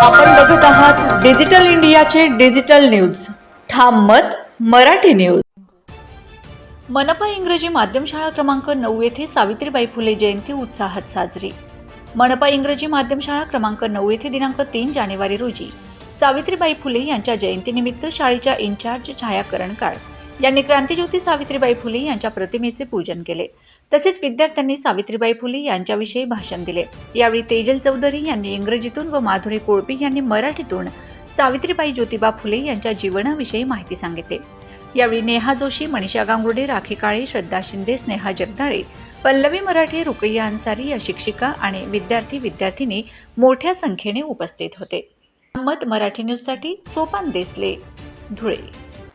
आपण बघूत आहात डिजिटल इंडियाचे डिजिटल न्यूज. ठाम मत मराठी न्यूज. मनपा इंग्रजी माध्यम शाळा क्रमांक नऊ येथे सावित्रीबाई फुले जयंती उत्साहात साजरी. मनपा इंग्रजी माध्यम शाळा क्रमांक नऊ येथे दिनांक तीन जानेवारी रोजी सावित्रीबाई फुले यांच्या जयंतीनिमित्त शाळेच्या इन्चार्ज छाया करणकाळ यांनी क्रांतीज्योती सावित्रीबाई फुले यांच्या प्रतिमेचे पूजन केले. तसेच विद्यार्थ्यांनी सावित्रीबाई फुले यांच्याविषयी भाषण दिले. यावेळी तेजल चौधरी यांनी इंग्रजीतून व माधुरी कोळपी यांनी मराठीतून सावित्रीबाई ज्योतिबा फुले यांच्या जीवनाविषयी माहिती सांगितली. यावेळी नेहा जोशी मनीषा गांगुर्डे राखी काळे श्रद्धा शिंदे स्नेहा जगदाळे पल्लवी मराठी रुकैया अन्सारी या शिक्षिका आणि विद्यार्थी विद्यार्थिनी मोठ्या संख्येने उपस्थित होते. मत मराठी न्यूजसाठी सोपान देसले धुळे.